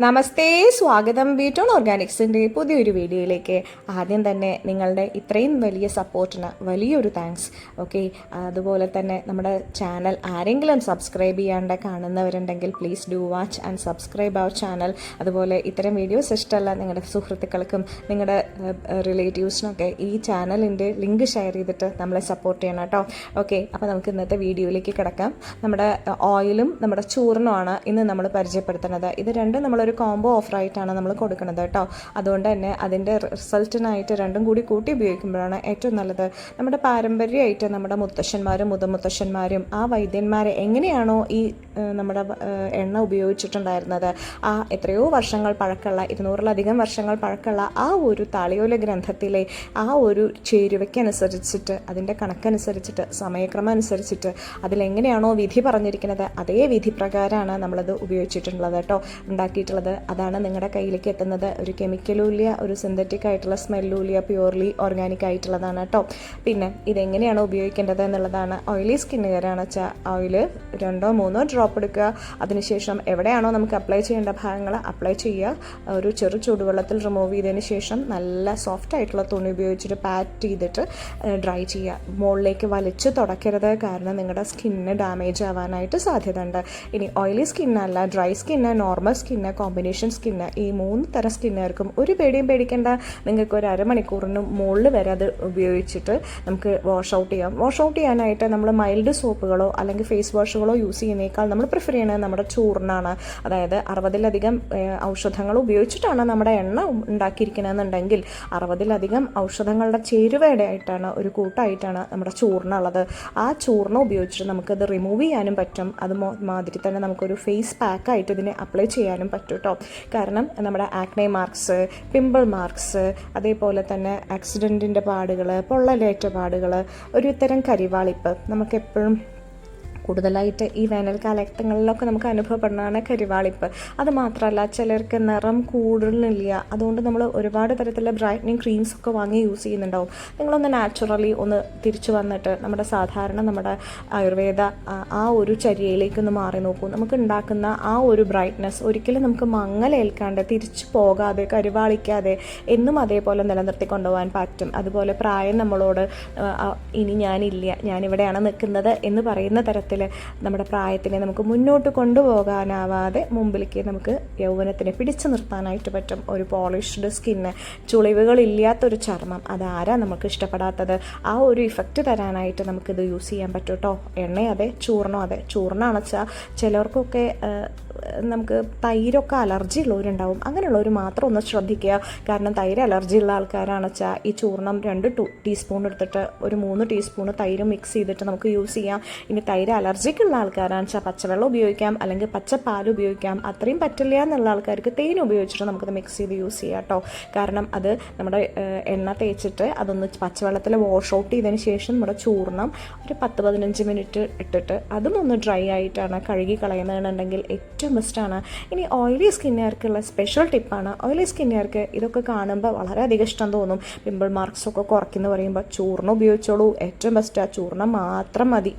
നമസ്തേ സ്വാഗതം. ബീറ്റോൺ ഓർഗാനിക്സിന്റെ പുതിയൊരു വീഡിയോയിലേക്ക് ആദ്യം തന്നെ നിങ്ങളുടെ ഇത്രയും വലിയ സപ്പോർട്ടിന് വലിയൊരു താങ്ക്സ് ഓക്കെ അതുപോലെ തന്നെ നമ്മുടെ ചാനൽ ആരെങ്കിലും സബ്സ്ക്രൈബ് ചെയ്യാണ്ട് കാണുന്നവരുണ്ടെങ്കിൽ please do watch and subscribe our channel അതുപോലെ ഇത്തരം വീഡിയോസ് ഇഷ്ടമല്ല നിങ്ങളുടെ സുഹൃത്തുക്കൾക്കും നിങ്ങളുടെ റിലേറ്റീവ്സിനൊക്കെ ഈ ചാനലിന്റെ ലിങ്ക് ഷെയർ ചെയ്തിട്ട് നമ്മളെ സപ്പോർട്ട് ചെയ്യണം കേട്ടോ. ഓക്കെ അപ്പോൾ നമുക്ക് ഇന്നത്തെ വീഡിയോയിലേക്ക് കിടക്കാം. നമ്മുടെ ഓയിലും നമ്മുടെ ചൂർണമാണ് ഇന്ന് നമ്മൾ പരിചയപ്പെടുത്തുന്നത്. ഇത് രണ്ടും നമ്മളൊരു കോംബോ ഓഫറായിട്ടാണ് നമ്മൾ കൊടുക്കുന്നത് കേട്ടോ. അതുകൊണ്ട് തന്നെ അതിന്റെ റിസൾട്ടിനായിട്ട് രണ്ടും കൂടി കൂട്ടി ഉപയോഗിക്കുമ്പോഴാണ് ഏറ്റവും നല്ലത്. നമ്മുടെ പാരമ്പര്യമായിട്ട് നമ്മുടെ മുത്തശ്ശന്മാരും മുതമുത്തശ്ശന്മാരും ആ വൈദ്യന്മാരെ എങ്ങനെയാണോ ഈ നമ്മുടെ എണ്ണ ഉപയോഗിച്ചിട്ടുണ്ടായിരുന്നത്. ആ എത്രയോ വർഷങ്ങൾ പഴക്കമുള്ള ഇരുന്നൂറിലധികം വർഷങ്ങൾ പഴക്കമുള്ള ആ ഒരു താളിയോല ഗ്രന്ഥത്തിലെ ആ ഒരു ചേരുവയ്ക്കനുസരിച്ചിട്ട് അതിന്റെ കണക്കനുസരിച്ചിട്ട് സമയക്രമം അനുസരിച്ചിട്ട് അതിലെങ്ങനെയാണോ വിധി പറഞ്ഞിരിക്കുന്നത് അതേ വിധി പ്രകാരമാണ് നമ്മളത് ഉപയോഗിച്ചിട്ടുള്ളത് കേട്ടോ ഉണ്ടാക്കിയിട്ടുള്ളത്. അതാണ് നിങ്ങളുടെ കയ്യിലേക്ക് എത്തുന്നത്. ഒരു കെമിക്കലൂല്യ ഒരു സിന്തറ്റിക് ആയിട്ടുള്ള സ്മെല്ലൂല്യ പ്യൂർലി ഓർഗാനിക് ആയിട്ടുള്ളതാണ് കേട്ടോ. പിന്നെ ഇതെങ്ങനെയാണ് ഉപയോഗിക്കേണ്ടത് എന്നുള്ളതാണ്. ഓയിലി സ്കിന്നുകാരാണെന്ന് വെച്ചാൽ ഓയിൽ രണ്ടോ മൂന്നോ ഡ്രോപ്പ് എടുക്കുക. അതിനുശേഷം എവിടെയാണോ നമുക്ക് അപ്ലൈ ചെയ്യേണ്ട ഭാഗങ്ങൾ അപ്ലൈ ചെയ്യുക. ഒരു ചെറു ചൂടുവെള്ളത്തിൽ റിമൂവ് ചെയ്തതിന് ശേഷം നല്ല സോഫ്റ്റ് ആയിട്ടുള്ള തുണി ഉപയോഗിച്ചിട്ട് പാറ്റ് ചെയ്തിട്ട് ഡ്രൈ ചെയ്യുക. മുകളിലേക്ക് വലിച്ചു തുടക്കരുത്. കാരണം നിങ്ങളുടെ സ്കിന്നിന് ഡാമേജ് ആവാനായിട്ട് സാധ്യത ഉണ്ട് ഇനി oily സ്കിന്നല്ല dry skin normal skin combination skin ഈ മൂന്ന് തരം സ്കിന്നുകാർക്കും ഒരു പേടിയും പേടിക്കേണ്ട. നിങ്ങൾക്ക് ഒരു അരമണിക്കൂറിന് മുകളിൽ വരെ അത് ഉപയോഗിച്ചിട്ട് നമുക്ക് വാഷ് ഔട്ട് ചെയ്യാം. വാഷ് ഔട്ട് ചെയ്യാനായിട്ട് നമ്മൾ മൈൽഡ് സോപ്പുകളോ അല്ലെങ്കിൽ ഫേസ് വാഷുകളോ യൂസ് ചെയ്യുന്നേക്കാൾ നമ്മൾ പ്രിഫർ ചെയ്യണത് നമ്മുടെ ചൂർണാണ് അതായത് അറുപതിലധികം ഔഷധങ്ങൾ ഉപയോഗിച്ചിട്ടാണ് നമ്മുടെ എണ്ണ ഉണ്ടാക്കിയിരിക്കണമെന്നുണ്ടെങ്കിൽ അറുപതിലധികം ഔഷധങ്ങളുടെ ചേരുവയുടെ ആയിട്ടാണ് ഒരു കൂട്ടായിട്ടാണ് നമ്മുടെ ചൂർണ ഉള്ളത് ആ ചൂർണ ഉപയോഗിച്ചിട്ട് നമുക്കത് റിമൂവ് ചെയ്യാനും പറ്റും. അത് മാതിരി തന്നെ നമുക്കൊരു ഫേസ് പാക്കായിട്ട് ഇതിനെ അപ്ലൈ ചെയ്യാനും പറ്റും കേട്ടോ കാരണം നമ്മുടെ ആക്നെ മാർക്സ് പിമ്പിൾ മാർക്സ് അതേപോലെ തന്നെ ആക്സിഡന്റിന്റെ പാടുകൾ പൊള്ളലേറ്റ പാടുകൾ ഒരു ഇത്തരം കരിവാളിപ്പ് നമുക്കെപ്പോഴും കൂടുതലായിട്ട് ഈ വേനൽക്കാലഘട്ടങ്ങളിലൊക്കെ നമുക്ക് അനുഭവപ്പെടുന്നതാണ് കരിവാളിപ്പ്. അത് മാത്രമല്ല ചിലർക്ക് നിറം കൂടുതലില്ല. അതുകൊണ്ട് നമ്മൾ ഒരുപാട് തരത്തിലുള്ള ബ്രൈറ്റനിങ് ക്രീംസ് ഒക്കെ വാങ്ങി യൂസ് ചെയ്യുന്നുണ്ടാവും. നിങ്ങളൊന്ന് നാച്ചുറലി ഒന്ന് തിരിച്ചു വന്നിട്ട് നമ്മുടെ സാധാരണ നമ്മുടെ ആയുർവേദ ആ, ഒരു ചര്യയിലേക്ക് ഒന്ന് മാറി നോക്കൂ. നമുക്ക് ഉണ്ടാക്കുന്ന ആ ഒരു ബ്രൈറ്റ്നസ് ഒരിക്കലും നമുക്ക് മങ്ങലേൽക്കാണ്ട് തിരിച്ചു പോകാതെ കരിവാളിക്കാതെ എന്നും അതേപോലെ നിലനിർത്തി കൊണ്ടുപോകാൻ പറ്റും. അതുപോലെ പ്രായം നമ്മളോട് ഇനി ഞാനില്ല ഞാനിവിടെയാണ് നിൽക്കുന്നത് എന്ന് പറയുന്ന തരത്തിൽ നമ്മുടെ പ്രായത്തിനെ നമുക്ക് മുന്നോട്ട് കൊണ്ടുപോകാനാവാതെ മുമ്പിലേക്ക് നമുക്ക് യൗവനത്തിനെ പിടിച്ചു നിർത്താനായിട്ട് പറ്റും. ഒരു പോളിഷ്ഡ് സ്കിന്ന് ചുളിവുകളില്ലാത്തൊരു ചർമ്മം അതാരാ നമുക്ക് ഇഷ്ടപ്പെടാത്തത്? ആ ഒരു ഇഫക്റ്റ് തരാനായിട്ട് നമുക്കിത് യൂസ് ചെയ്യാൻ പറ്റും കേട്ടോ എണ്ണ അതെ ചൂർണം അതെ. ചൂർണം അണച്ചാൽ ചിലർക്കൊക്കെ നമുക്ക് തൈരൊക്കെ അലർജി ഉള്ളവരുണ്ടാവും. അങ്ങനെയുള്ളവർ മാത്രം ഒന്ന് ശ്രദ്ധിക്കുക. കാരണം തൈര് അലർജി ഉള്ള ആൾക്കാരാണ് വെച്ചാൽ ഈ ചൂർണം രണ്ട് ടീസ്പൂൺ എടുത്തിട്ട് ഒരു മൂന്ന് ടീസ്പൂൺ തൈര് മിക്സ് ചെയ്തിട്ട് നമുക്ക് യൂസ് ചെയ്യാം. ഇനി തൈര് അലർജിക്കുള്ള ആൾക്കാരാണ്. വെച്ചാൽ പച്ചവെള്ളം ഉപയോഗിക്കാം അല്ലെങ്കിൽ പച്ചപ്പാൽ ഉപയോഗിക്കാം. അത്രയും പറ്റില്ല എന്നുള്ള ആൾക്കാർക്ക് തേൻ ഉപയോഗിച്ചിട്ട് നമുക്കത് മിക്സ് ചെയ്ത് യൂസ് ചെയ്യാം കേട്ടോ. കാരണം അത് നമ്മുടെ എണ്ണ തേച്ചിട്ട് അതൊന്ന് പച്ചവെള്ളത്തിൽ വാഷ് ഔട്ട് ചെയ്തതിന് ശേഷം നമ്മുടെ ചൂർണം ഒരു പത്ത് പതിനഞ്ച് മിനിറ്റ് ഇട്ടിട്ട് അതും ഒന്ന് ഡ്രൈ ആയിട്ടാണ് കഴുകി കളയുന്നതെന്നുണ്ടെങ്കിൽ ഏറ്റവും ബെസ്റ്റാണ് ഇനി ഓയിലി സ്കിന്നുകാർക്കുള്ള സ്പെഷ്യൽ ടിപ്പാണ് ഓയിലി സ്കിന്നുകാർക്ക് ഇതൊക്കെ കാണുമ്പോൾ വളരെയധികം ഇഷ്ടം തോന്നും. പിമ്പിൾ മാർക്സ് ഒക്കെ കുറയ്ക്കുന്നു പറയുമ്പോൾ ചൂർണം ഉപയോഗിച്ചോളൂ. ഏറ്റവും ബെസ്റ്റ് ആ ചൂർണം മാത്രം മതി.